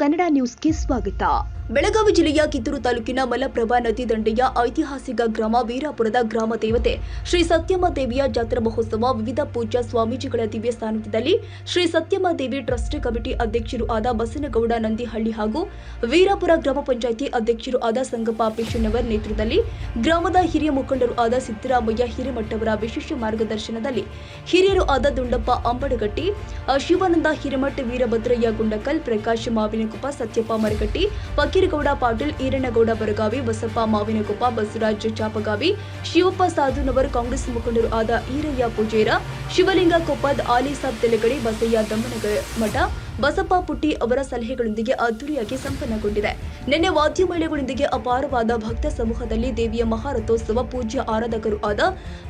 ಕನ್ನಡ ನ್ಯೂಸ್ಗೆ ಸ್ವಾಗತ. ಬೆಳಗಾವಿ ಜಿಲ್ಲೆಯ ಕಿತ್ತೂರು ತಾಲೂಕಿನ ಮಲಪ್ರಭಾ ನದಿ ದಂಡೆಯ ಐತಿಹಾಸಿಕ ಗ್ರಾಮ ವೀರಾಪುರದ ಗ್ರಾಮ ದೇವತೆ ಶ್ರೀ ಸತ್ಯಮ್ಮ ದೇವಿಯ ಜಾತ್ರಾ ಮಹೋತ್ಸವ ವಿವಿಧ ಪೂಜಾ ಸ್ವಾಮೀಜಿಗಳ ದಿವ್ಯ ಸಾನ್ನಿಧ್ಯದಲ್ಲಿ ಶ್ರೀ ಸತ್ಯಮ್ಮ ದೇವಿ ಟ್ರಸ್ಟ್ ಕಮಿಟಿ ಅಧ್ಯಕ್ಷರು ಆದ ಬಸನಗೌಡ ನಂದಿಹಳ್ಳಿ ಹಾಗೂ ವೀರಾಪುರ ಗ್ರಾಮ ಪಂಚಾಯಿತಿ ಅಧ್ಯಕ್ಷರು ಆದ ಸಂಗಪ್ಪ ಪೇಶಣ್ಣವರ್ ನೇತೃತ್ವದಲ್ಲಿ ಗ್ರಾಮದ ಹಿರಿಯ ಮುಖಂಡರು ಆದ ಸಿದ್ದರಾಮಯ್ಯ ಹಿರೇಮಠವರ ವಿಶೇಷ ಮಾರ್ಗದರ್ಶನದಲ್ಲಿ ಹಿರಿಯರು ಆದ ದುಂಡಪ್ಪ ಅಂಬಡಗಟ್ಟಿ, ಶಿವಾನಂದ ಹಿರೇಮಠ ವೀರಭದ್ರಯ್ಯ ಗುಂಡಕಲ್, ಪ್ರಕಾಶ್ ಮಾವಿನಕೊಪ್ಪ, ಸತ್ಯಪ್ಪ ಮರಗಟ್ಟಿ ಫಕೀರಗೌಡ ಪಾಟೀಲ್, ಈರಣ್ಣಗೌಡ ಬರಗಾವಿ, ಬಸಪ್ಪ ಮಾವಿನಕೊಪ್ಪ, ಬಸವರಾಜ್ ಚಾಪಗಾವಿ, ಶಿವಪ್ಪ ಸಾಧುನವರ್, ಕಾಂಗ್ರೆಸ್ ಮುಖಂಡರು ಆದ ಈರಯ್ಯ ಪೂಜೇರ, ಶಿವಲಿಂಗ ಕೊಪ್ಪದ್ ಆಲಿಸಾಬ್ ತೆಲಗಡಿ, ಬಸಯ್ಯ ದಮ್ಮನಗರ ಮಠ ಬಸಪ್ಪ ಪುಟ್ಟಿ ಅವರ ಸಲಹೆಗಳೊಂದಿಗೆ ಅದ್ದೂರಿಯಾಗಿ ಸಂಪನ್ನಗೊಂಡಿದೆ. ನಿನ್ನೆ ವಾದ್ಯ ಮೇಳಗಳೊಂದಿಗೆ ಅಪಾರವಾದ ಭಕ್ತ ಸಮೂಹದಲ್ಲಿ ದೇವಿಯ ಮಹಾರಥೋತ್ಸವ ಪೂಜ್ಯ ಆರಾಧಕರು ಆದ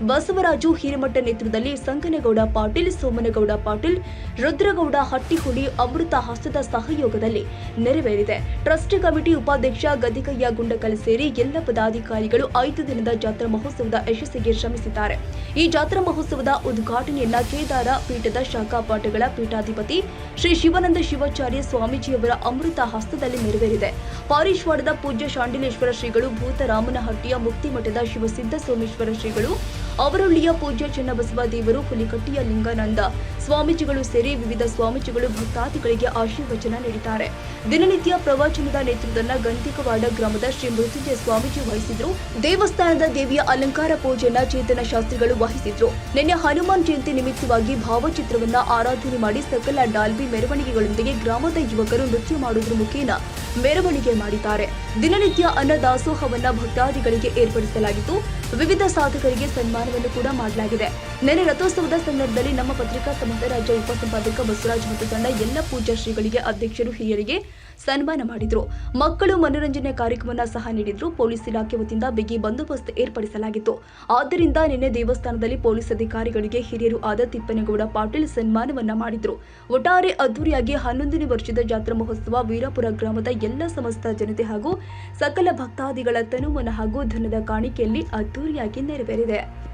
ಬಸವರಾಜು ಹಿರಿಮಠ ನೇತೃತ್ವದಲ್ಲಿ ಸಂಗನಗೌಡ ಪಾಟೀಲ್, ಸೋಮನಗೌಡ ಪಾಟೀಲ್, ರುದ್ರಗೌಡ ಹಟ್ಟಿಹುಡಿ ಅಮೃತ ಹಸ್ತದ ಸಹಯೋಗದಲ್ಲಿ ನೆರವೇರಿದೆ. ಟ್ರಸ್ಟ್ ಕಮಿಟಿ ಉಪಾಧ್ಯಕ್ಷ ಗದಿಕಯ್ಯ ಗುಂಡಕಲ್ ಸೇರಿ ಎಲ್ಲ ಪದಾಧಿಕಾರಿಗಳು ಐದು ದಿನದ ಜಾತ್ರಾ ಮಹೋತ್ಸವದ ಯಶಸ್ಸಿಗೆ ಶ್ರಮಿಸಿದ್ದಾರೆ. ಈ ಜಾತ್ರಾ ಮಹೋತ್ಸವದ ಉದ್ಘಾಟನೆಯನ್ನ ಕೇದಾರ ಪೀಠದ ಶಾಖಾ ಪಾಠಗಳ ಪೀಠಾಧಿಪತಿ ಶ್ರೀ ಶಿವಾನಂದ ಶಿವಾಚಾರ್ಯ ಸ್ವಾಮೀಜಿಯವರ ಅಮೃತ ಹಸ್ತದಲ್ಲಿ ನೆರವೇರಿದೆ. ಪಾರೀಶ್ವಾಡದ ಪೂಜ್ಯ ಶಾಂಡಿಲೇಶ್ವರ ಶ್ರೀಗಳು ಭೂತರಾಮನಹಟ್ಟಿಯ ಮುಕ್ತಿಮಠದ ಶಿವಸಿದ್ಧ ಸೋಮೇಶ್ವರ ಶ್ರೀಗಳು, ಅವರೊಳ್ಳಿಯ ಪೂಜ್ಯ ಚನ್ನಬಸವ ದೇವರು ಹುಲಿಕಟ್ಟಿಯ ಲಿಂಗಾನಂದ, ಸ್ವಾಮೀಜಿಗಳು ಸೇರಿ ವಿವಿಧ ಸ್ವಾಮೀಜಿಗಳು ಭಕ್ತಾದಿಗಳಿಗೆ ಆಶೀರ್ವಚನ ನೀಡಿದ್ದಾರೆ. ದಿನನಿತ್ಯ ಪ್ರವಚನದ ನೇತೃತ್ವದ ಗಂಟಿಕವಾಡ ಗ್ರಾಮದ ಶ್ರೀ ಮೃತ್ಯುಂಜಯ ಸ್ವಾಮೀಜಿ ವಹಿಸಿದ್ರು. ದೇವಸ್ಥಾನದ ದೇವಿಯ ಅಲಂಕಾರ ಪೂಜೆಯನ್ನ ಚೇತನ ಶಾಸ್ತ್ರಿಗಳು ವಹಿಸಿದ್ರು. ನಿನ್ನೆ ಹನುಮಾನ್ ಜಯಂತಿ ನಿಮಿತ್ತವಾಗಿ ಭಾವಚಿತ್ರವನ್ನ ಆರಾಧನೆ ಮಾಡಿ ಸಕಲ ಡಾಲ್ಬಿ ಮೆರವಣಿಗೆಗಳೊಂದಿಗೆ ಗ್ರಾಮದ ಯುವಕರು ನೃತ್ಯ ಮಾಡುವುದರ ಮುಖೇನ ಮೆರವಣಿಗೆ ಮಾಡಿದ್ದಾರೆ. ದಿನನಿತ್ಯ ಅನ್ನದಾಸೋಹವನ್ನ ಭಕ್ತಾದಿಗಳಿಗೆ ಏರ್ಪಡಿಸಲಾಗಿದ್ದು, ವಿವಿಧ ಸಾಧಕರಿಗೆ ಸನ್ಮಾನವನ್ನು ಕೂಡ ಮಾಡಲಾಗಿದೆ. ನೆನೆ ರಥೋತ್ಸವದ ಸಂದರ್ಭದಲ್ಲಿ ನಮ್ಮ ಪತ್ರಿಕಾ ಸಂಸ್ಥೆ ರಾಜ್ಯ ಉಪಸಂಪಾದಕ ಬಸವರಾಜ್ ಮತ್ತು ತಂಡ ಎಲ್ಲ ಪೂಜಾ ಶ್ರೀಗಳಿಗೆ ಅಧ್ಯಕ್ಷರು, ಹಿರಿಯರಿಗೆ ಸನ್ಮಾನ ಮಾಡಿದ್ರು. ಮಕ್ಕಳು ಮನೋರಂಜನೆ ಕಾರ್ಯಕ್ರಮ ಸಹ ನೀಡಿದ್ರು. ಪೊಲೀಸ್ ಇಲಾಖೆ ವತಿಯಿಂದ ಬಿಗಿ ಬಂದೋಬಸ್ತ್ ಏರ್ಪಡಿಸಲಾಗಿತ್ತು. ಆದ್ದರಿಂದ ನಿನ್ನೆ ದೇವಸ್ಥಾನದಲ್ಲಿ ಪೊಲೀಸ್ ಅಧಿಕಾರಿಗಳಿಗೆ ಹಿರಿಯರು ಆದ ತಿಪ್ಪನಗೌಡ ಪಾಟೀಲ್ ಸನ್ಮಾನವನ್ನ ಮಾಡಿದ್ರು. ಒಟ್ಟಾರೆ ಅದ್ದೂರಿಯಾಗಿ ಹನ್ನೊಂದನೇ ವರ್ಷದ ಜಾತ್ರಾ ಮಹೋತ್ಸವ ವೀರಾಪುರ ಗ್ರಾಮದ ಎಲ್ಲ ಸಮಸ್ತ ಜನತೆ ಹಾಗೂ ಸಕಲ ಭಕ್ತಾದಿಗಳ ತನುಮನ ಹಾಗೂ ಧನದ ಕಾಣಿಕೆಯಲ್ಲಿ ಅದ್ದೂರಿಯಾಗಿ ನೆರವೇರಿದೆ.